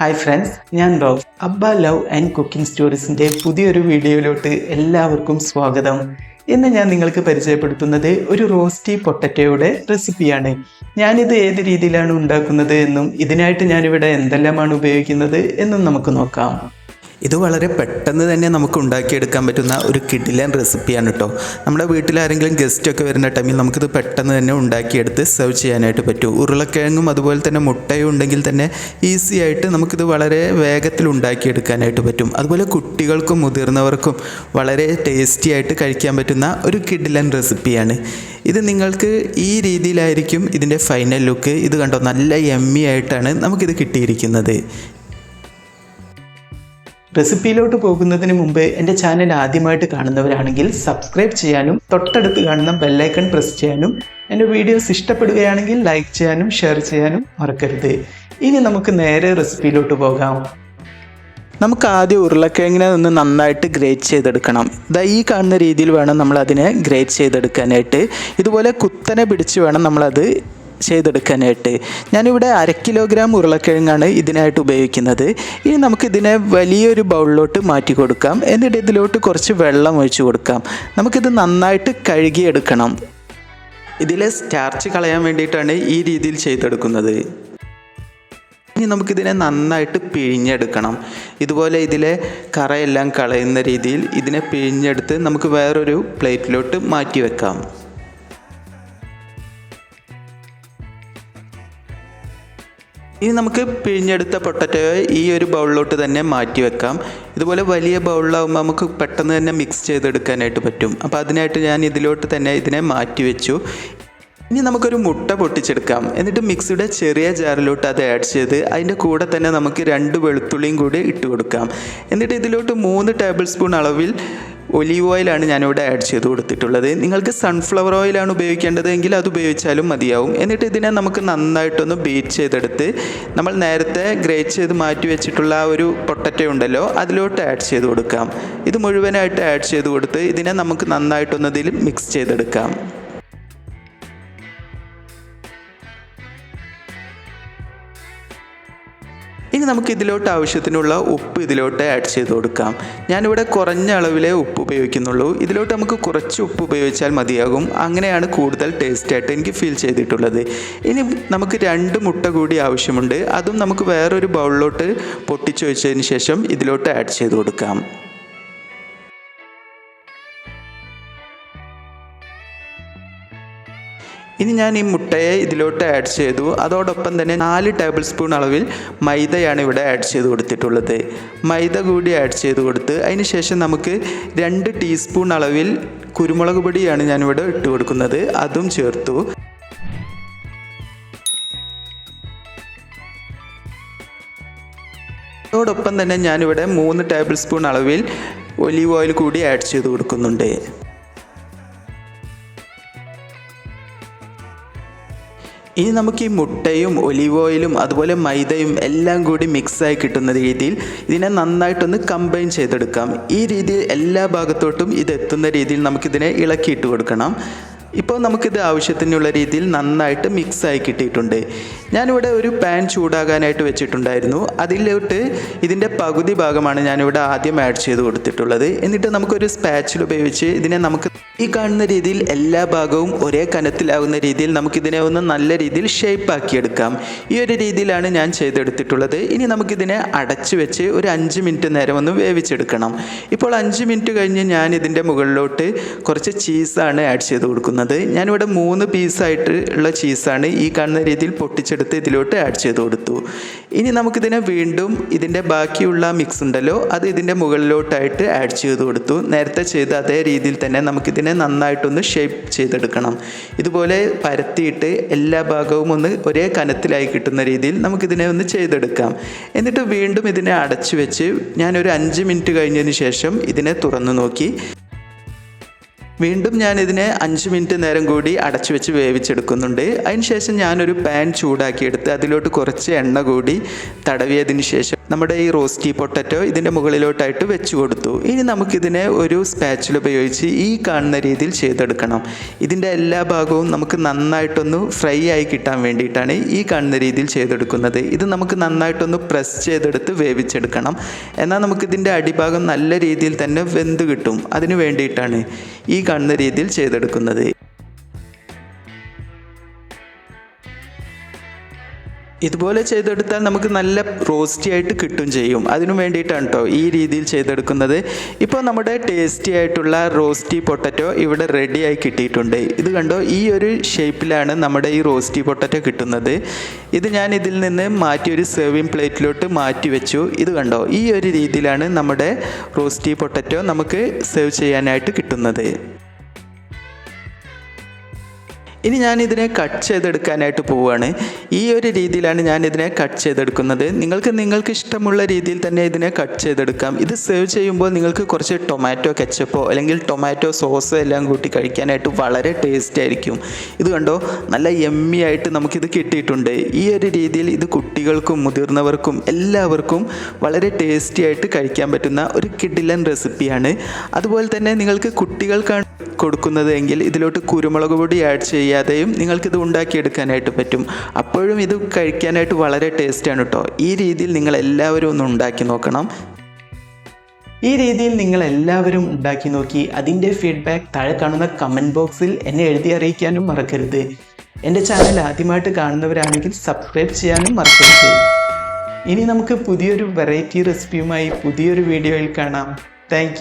Hi friends ഞാൻ റോഫ് അബ്ബ ലവ് ആൻഡ് കുക്കിംഗ് സ്റ്റോറീസിന്റെ പുതിയൊരു വീഡിയോയിലോട്ട് എല്ലാവർക്കും സ്വാഗതം. ഇന്ന് ഞാൻ നിങ്ങൾക്ക് പരിചയപ്പെടുത്തുന്നത് ഒരു റോസ്റ്റി പൊട്ടറ്റോയുടെ റെസിപ്പിയാണ്. ഞാനിത് ഏത് രീതിയിലാണ് ഉണ്ടാക്കുന്നത് എന്നും ഇതിനായിട്ട് ഞാനിവിടെ എന്തെല്ലാമാണ് ഉപയോഗിക്കുന്നത് എന്നും നമുക്ക് നോക്കാം. ഇത് വളരെ പെട്ടെന്ന് തന്നെ നമുക്ക് ഉണ്ടാക്കിയെടുക്കാൻ പറ്റുന്ന ഒരു കിഡിലൻ റെസിപ്പിയാണ് കേട്ടോ നമ്മുടെ വീട്ടിലാരെങ്കിലും ഗസ്റ്റൊക്കെ വരുന്ന ടൈമിൽ നമുക്കിത് പെട്ടെന്ന് തന്നെ ഉണ്ടാക്കിയെടുത്ത് സെർവ് ചെയ്യാനായിട്ട് പറ്റും. ഉരുളക്കിഴങ്ങും അതുപോലെ തന്നെ മുട്ടയും ഉണ്ടെങ്കിൽ തന്നെ ഈസി ആയിട്ട് നമുക്കിത് വളരെ വേഗത്തിൽ ഉണ്ടാക്കിയെടുക്കാനായിട്ട് പറ്റും. അതുപോലെ കുട്ടികൾക്കും മുതിർന്നവർക്കും വളരെ ടേസ്റ്റി ആയിട്ട് കഴിക്കാൻ പറ്റുന്ന ഒരു കിഡിലൻ റെസിപ്പിയാണ് ഇത് നിങ്ങൾക്ക് ഈ രീതിയിലായിരിക്കും ഇതിന്റെ ഫൈനൽ ലുക്ക് ഇത് കണ്ടോ? നല്ല എമ്മി ആയിട്ടാണ് നമുക്കിത് കിട്ടിയിരിക്കുന്നത്. റെസിപ്പിയിലോട്ട് പോകുന്നതിന് മുമ്പ് എന്റെ ചാനൽ ആദ്യമായിട്ട് കാണുന്നവരാണെങ്കിൽ സബ്സ്ക്രൈബ് ചെയ്യാനും തൊട്ടടുത്ത് കാണുന്ന ബെല്ലൈക്കൺ പ്രസ് ചെയ്യാനും എന്റെ വീഡിയോസ് ഇഷ്ടപ്പെടുകയാണെങ്കിൽ ലൈക്ക് ചെയ്യാനും ഷെയർ ചെയ്യാനും മറക്കരുത്. ഇനി നമുക്ക് നേരെ റെസിപ്പിയിലോട്ട് പോകാം. നമുക്ക് ആദ്യം ഉരുളക്കിഴങ്ങിനെ ഒന്ന് നന്നായിട്ട് ഗ്രേറ്റ് ചെയ്തെടുക്കണം. ഇതാ ഈ കാണുന്ന രീതിയിൽ വേണം നമ്മൾ അതിനെ ഗ്രേറ്റ് ചെയ്തെടുക്കാനായിട്ട്. ഇതുപോലെ കുത്തനെ പിടിച്ച് വേണം നമ്മളത് ചെയ്തെടുക്കാനായിട്ട്. ഞാനിവിടെ അര കിലോഗ്രാം ഉരുളക്കിഴങ്ങാണ് ഇതിനായിട്ട് ഉപയോഗിക്കുന്നത്. ഇനി നമുക്കിതിനെ വലിയൊരു ബൗളിലോട്ട് മാറ്റി കൊടുക്കാം. എന്നിട്ട് ഇതിലോട്ട് കുറച്ച് വെള്ളം ഒഴിച്ചു കൊടുക്കാം. നമുക്കിത് നന്നായിട്ട് കഴുകിയെടുക്കണം. ഇതിലെ സ്റ്റാർച്ച് കളയാൻ വേണ്ടിയിട്ടാണ് ഈ രീതിയിൽ ചെയ്തെടുക്കുന്നത്. ഇനി നമുക്കിതിനെ നന്നായിട്ട് പിഴിഞ്ഞെടുക്കണം. ഇതുപോലെ ഇതിലെ കറയെല്ലാം കളയുന്ന രീതിയിൽ ഇതിനെ പിഴിഞ്ഞെടുത്ത് നമുക്ക് വേറൊരു പ്ലേറ്റിലോട്ട് മാറ്റി വെക്കാം. ഇനി നമുക്ക് പിഴിഞ്ഞെടുത്ത പൊട്ടറ്റോ ഈ ഒരു ബൗളിലോട്ട് തന്നെ മാറ്റി വെക്കാം. ഇതുപോലെ വലിയ ബൗളിലാവുമ്പോൾ നമുക്ക് പെട്ടെന്ന് തന്നെ മിക്സ് ചെയ്തെടുക്കാനായിട്ട് പറ്റും. അപ്പോൾ അതിനായിട്ട് ഞാൻ ഇതിലോട്ട് തന്നെ ഇതിനെ മാറ്റി വെച്ചു. ഇനി നമുക്കൊരു മുട്ട പൊട്ടിച്ചെടുക്കാം. എന്നിട്ട് മിക്സിയുടെ ചെറിയ ജാറിലോട്ട് അത് ആഡ് ചെയ്ത് അതിന്റെ കൂടെ തന്നെ നമുക്ക് രണ്ട് വെളുത്തുള്ളിയും കൂടി ഇട്ട് കൊടുക്കാം. എന്നിട്ട് ഇതിലോട്ട് മൂന്ന് ടേബിൾ സ്പൂൺ അളവിൽ ഒലീവ് ഓയിലാണ് ഞാനിവിടെ ആഡ് ചെയ്ത് കൊടുത്തിട്ടുള്ളത്. നിങ്ങൾക്ക് സൺഫ്ലവർ ഓയിലാണ് ഉപയോഗിക്കേണ്ടത് എങ്കിൽ അത് ഉപയോഗിച്ചാലും മതിയാവും. എന്നിട്ട് ഇതിനെ നമുക്ക് നന്നായിട്ടൊന്ന് ബീറ്റ് ചെയ്തെടുത്ത് നമ്മൾ നേരത്തെ ഗ്രേറ്റ് ചെയ്ത് മാറ്റി വെച്ചിട്ടുള്ള ആ ഒരു പൊട്ടറ്റോ ഉണ്ടല്ലോ അതിലോട്ട് ആഡ് ചെയ്ത് കൊടുക്കാം. ഇത് മുഴുവനായിട്ട് ആഡ് ചെയ്ത് കൊടുത്ത് ഇതിനെ നമുക്ക് നന്നായിട്ടൊന്നതിൽ മിക്സ് ചെയ്തെടുക്കാം. ഇനി നമുക്ക് ഇതിലോട്ട് ആവശ്യത്തിനുള്ള ഉപ്പ് ഇതിലോട്ട് ആഡ് ചെയ്ത് കൊടുക്കാം. ഞാനിവിടെ കുറഞ്ഞ അളവിലെ ഉപ്പ് ഉപയോഗിക്കുന്നുള്ളൂ. ഇതിലോട്ട് നമുക്ക് കുറച്ച് ഉപ്പ് ഉപയോഗിച്ചാൽ മതിയാകും. അങ്ങനെയാണ് കൂടുതൽ ടേസ്റ്റ് ആയിട്ട് എനിക്ക് ഫീൽ ചെയ്തിട്ടുള്ളത്. ഇനി നമുക്ക് രണ്ട് മുട്ട കൂടി ആവശ്യമുണ്ട്. അതും നമുക്ക് വേറൊരു ബൗളിലോട്ട് പൊട്ടിച്ചു വെച്ചതിന് ശേഷം ഇതിലോട്ട് ആഡ് ചെയ്ത് കൊടുക്കാം. ഇനി ഞാൻ ഈ മുട്ടയെ ഇതിലോട്ട് ആഡ് ചെയ്തു. അതോടൊപ്പം തന്നെ നാല് ടേബിൾ സ്പൂൺ അളവിൽ മൈദയാണ് ഇവിടെ ആഡ് ചെയ്ത് കൊടുത്തിട്ടുള്ളത്. മൈദ കൂടി ആഡ് ചെയ്ത് കൊടുത്ത് അതിന് ശേഷം നമുക്ക് രണ്ട് ടീസ്പൂൺ അളവിൽ കുരുമുളക് പൊടിയാണ് ഞാനിവിടെ ഇട്ട് കൊടുക്കുന്നത്. അതും ചേർത്തു. അതോടൊപ്പം തന്നെ ഞാനിവിടെ മൂന്ന് ടേബിൾ സ്പൂൺ അളവിൽ ഒലീവ് ഓയിൽ കൂടി ആഡ് ചെയ്ത് കൊടുക്കുന്നുണ്ട്. ഇനി നമുക്ക് ഈ മുട്ടയും ഒലിവ് ഓയിലും അതുപോലെ മൈദയും എല്ലാം കൂടി മിക്സായി കിട്ടുന്ന രീതിയിൽ ഇതിനെ നന്നായിട്ടൊന്ന് കമ്പൈൻ ചെയ്തെടുക്കാം. ഈ രീതിയിൽ എല്ലാ ഭാഗത്തോട്ടും ഇത് എത്തുന്ന രീതിയിൽ നമുക്കിതിനെ ഇളക്കിയിട്ട് കൊടുക്കണം. ഇപ്പോൾ നമുക്കിത് ആവശ്യത്തിനുള്ള രീതിയിൽ നന്നായിട്ട് മിക്സ് മിക്സായി കിട്ടിയിട്ടുണ്ട്. ഞാനിവിടെ ഒരു പാൻ ചൂടാകാനായിട്ട് വെച്ചിട്ടുണ്ടായിരുന്നു. അതിലോട്ട് ഇതിന്റെ പകുതി ഭാഗമാണ് ഞാനിവിടെ ആദ്യം ആഡ് ചെയ്ത് കൊടുത്തിട്ടുള്ളത്. എന്നിട്ട് നമുക്കൊരു സ്പാച്ചിൽ ഉപയോഗിച്ച് ഇതിനെ നമുക്ക് ഈ കാണുന്ന രീതിയിൽ എല്ലാ ഭാഗവും ഒരേ കനത്തിലാവുന്ന രീതിയിൽ നമുക്കിതിനെ ഒന്ന് നല്ല രീതിയിൽ ഷേപ്പ് ആക്കിയെടുക്കാം. ഈ ഒരു രീതിയിലാണ് ഞാൻ ചെയ്തെടുത്തിട്ടുള്ളത്. ഇനി നമുക്കിതിനെ അടച്ചു വെച്ച് ഒരു അഞ്ച് മിനിറ്റ് നേരം ഒന്ന് വേവിച്ചെടുക്കണം. ഇപ്പോൾ അഞ്ച് മിനിറ്റ് കഴിഞ്ഞ് ഞാൻ ഇതിന്റെ മുകളിലോട്ട് കുറച്ച് ചീസാണ് ആഡ് ചെയ്ത് കൊടുക്കുന്നത്. ഞാനിവിടെ മൂന്ന് പീസായിട്ട് ഉള്ള ചീസാണ് ഈ കാണുന്ന രീതിയിൽ പൊട്ടിച്ചെടുത്ത് ഇതിലോട്ട് ആഡ് ചെയ്ത് കൊടുത്തു. ഇനി നമുക്കിതിനെ വീണ്ടും ഇതിന്റെ ബാക്കിയുള്ള മിക്സ് ഉണ്ടല്ലോ അത് ഇതിന്റെ മുകളിലോട്ടായിട്ട് ആഡ് ചെയ്ത് കൊടുത്തു. നേരത്തെ ചെയ്ത അതേ രീതിയിൽ തന്നെ നമുക്കിതിനെ നന്നായിട്ടൊന്ന് ഷേപ്പ് ചെയ്തെടുക്കണം. ഇതുപോലെ പരത്തിയിട്ട് എല്ലാ ഭാഗവും ഒന്ന് ഒരേ കനത്തിലായി കിട്ടുന്ന രീതിയിൽ നമുക്കിതിനെ ഒന്ന് ചെയ്തെടുക്കാം. എന്നിട്ട് വീണ്ടും ഇതിനെ അടച്ചു വെച്ച് ഞാനൊരു അഞ്ച് മിനിറ്റ് കഴിഞ്ഞതിന് ശേഷം ഇതിനെ തുറന്നു നോക്കി. വീണ്ടും ഞാൻ ഇതിനെ അഞ്ച് മിനിറ്റ് നേരം കൂടി അടച്ചു വെച്ച് വേവിച്ചെടുക്കുന്നുണ്ട്. അതിന് ശേഷം ഞാനൊരു പാൻ ചൂടാക്കിയെടുത്ത് അതിലോട്ട് കുറച്ച് എണ്ണ കൂടി തടവിയതിന് ശേഷം നമ്മുടെ ഈ റോസ്റ്റി പൊട്ടറ്റോ ഇതിന്റെ മുകളിലോട്ടായിട്ട് വെച്ച് കൊടുത്തു. ഇനി നമുക്കിതിനെ ഒരു സ്പാച്ചിൽ ഉപയോഗിച്ച് ഈ കാണുന്ന രീതിയിൽ ചെയ്തെടുക്കണം. ഇതിന്റെ എല്ലാ ഭാഗവും നമുക്ക് നന്നായിട്ടൊന്ന് ഫ്രൈ ആയി കിട്ടാൻ വേണ്ടിയിട്ടാണ് ഈ കാണുന്ന രീതിയിൽ ചെയ്തെടുക്കുന്നത്. ഇത് നമുക്ക് നന്നായിട്ടൊന്ന് പ്രസ് ചെയ്തെടുത്ത് വേവിച്ചെടുക്കണം. എന്നാൽ നമുക്കിതിന്റെ അടിഭാഗം നല്ല രീതിയിൽ തന്നെ വെന്ത് കിട്ടും. അതിന് വേണ്ടിയിട്ടാണ് ഈ കാണുന്ന രീതിയിൽ ചെയ്തെടുക്കുന്നത്. ഇതുപോലെ ചെയ്തെടുത്താൽ നമുക്ക് നല്ല റോസ്റ്റി ആയിട്ട് കിട്ടും ചെയ്യും. അതിനു വേണ്ടിയിട്ടാണ് കേട്ടോ ഈ രീതിയിൽ ചെയ്തെടുക്കുന്നത്. ഇപ്പോൾ നമ്മുടെ ടേസ്റ്റി ആയിട്ടുള്ള റോസ്റ്റി പൊട്ടറ്റോ ഇവിടെ റെഡി ആയി കിട്ടിയിട്ടുണ്ട്. ഇത് കണ്ടോ? ഈ ഒരു ഷേപ്പിലാണ് നമ്മുടെ ഈ റോസ്റ്റി പൊട്ടറ്റോ കിട്ടുന്നത്. ഇത് ഞാൻ ഇതിൽ നിന്ന് മാറ്റി ഒരു സെർവിങ് പ്ലേറ്റിലോട്ട് മാറ്റി വെച്ചു. ഇത് കണ്ടോ? ഈ ഒരു രീതിയിലാണ് നമ്മുടെ റോസ്റ്റി പൊട്ടറ്റോ നമുക്ക് സെർവ് ചെയ്യാനായിട്ട് കിട്ടുന്നത്. ഇനി ഞാൻ ഇതിനെ കട്ട് ചെയ്തെടുക്കാനായിട്ട് പോവുകയാണ് ഈ ഒരു രീതിയിലാണ് ഞാൻ ഇതിനെ കട്ട് ചെയ്തെടുക്കുന്നത്. നിങ്ങൾക്ക് നിങ്ങൾക്ക് ഇഷ്ടമുള്ള രീതിയിൽ തന്നെ ഇതിനെ കട്ട് ചെയ്തെടുക്കാം. ഇത് സെർവ് ചെയ്യുമ്പോൾ നിങ്ങൾക്ക് കുറച്ച് ടൊമാറ്റോ കെച്ചപ്പോ അല്ലെങ്കിൽ ടൊമാറ്റോ സോസോ എല്ലാം കൂട്ടി കഴിക്കാനായിട്ട് വളരെ ടേസ്റ്റ് ആയിരിക്കും. ഇത് കണ്ടോ? നല്ല എമ്മി ആയിട്ട് നമുക്കിത് കിട്ടിയിട്ടുണ്ട്. ഈ ഒരു രീതിയിൽ ഇത് കുട്ടികൾക്കും മുതിർന്നവർക്കും എല്ലാവർക്കും വളരെ ടേസ്റ്റി ആയിട്ട് കഴിക്കാൻ പറ്റുന്ന ഒരു കിഡിലൻ റെസിപ്പിയാണ് അതുപോലെ തന്നെ നിങ്ങൾക്ക് കുട്ടികൾക്കാണ് കൊടുക്കുന്നത് എങ്കിൽ ഇതിലോട്ട് കുരുമുളക് പൊടി ആഡ് ചെയ്യാതെയും നിങ്ങൾക്കിത് ഉണ്ടാക്കിയെടുക്കാനായിട്ട് പറ്റും. അപ്പോഴും ഇത് കഴിക്കാനായിട്ട് വളരെ ടേസ്റ്റാണ് കേട്ടോ ഈ രീതിയിൽ നിങ്ങൾ എല്ലാവരും ഒന്ന് ഉണ്ടാക്കി നോക്കണം. ഈ രീതിയിൽ നിങ്ങൾ എല്ലാവരും ഉണ്ടാക്കി നോക്കി. അതിന്റെ ഫീഡ്ബാക്ക് താഴെ കാണുന്ന കമന്റ് ബോക്സിൽ എന്നെ എഴുതി അറിയിക്കാനും മറക്കരുത്. എന്റെ ചാനൽ ആദ്യമായിട്ട് കാണുന്നവരാണെങ്കിൽ സബ്സ്ക്രൈബ് ചെയ്യാനും മറക്കരുത്. ഇനി നമുക്ക് പുതിയൊരു വെറൈറ്റി റെസിപ്പിയുമായി പുതിയൊരു വീഡിയോയിൽ കാണാം. താങ്ക്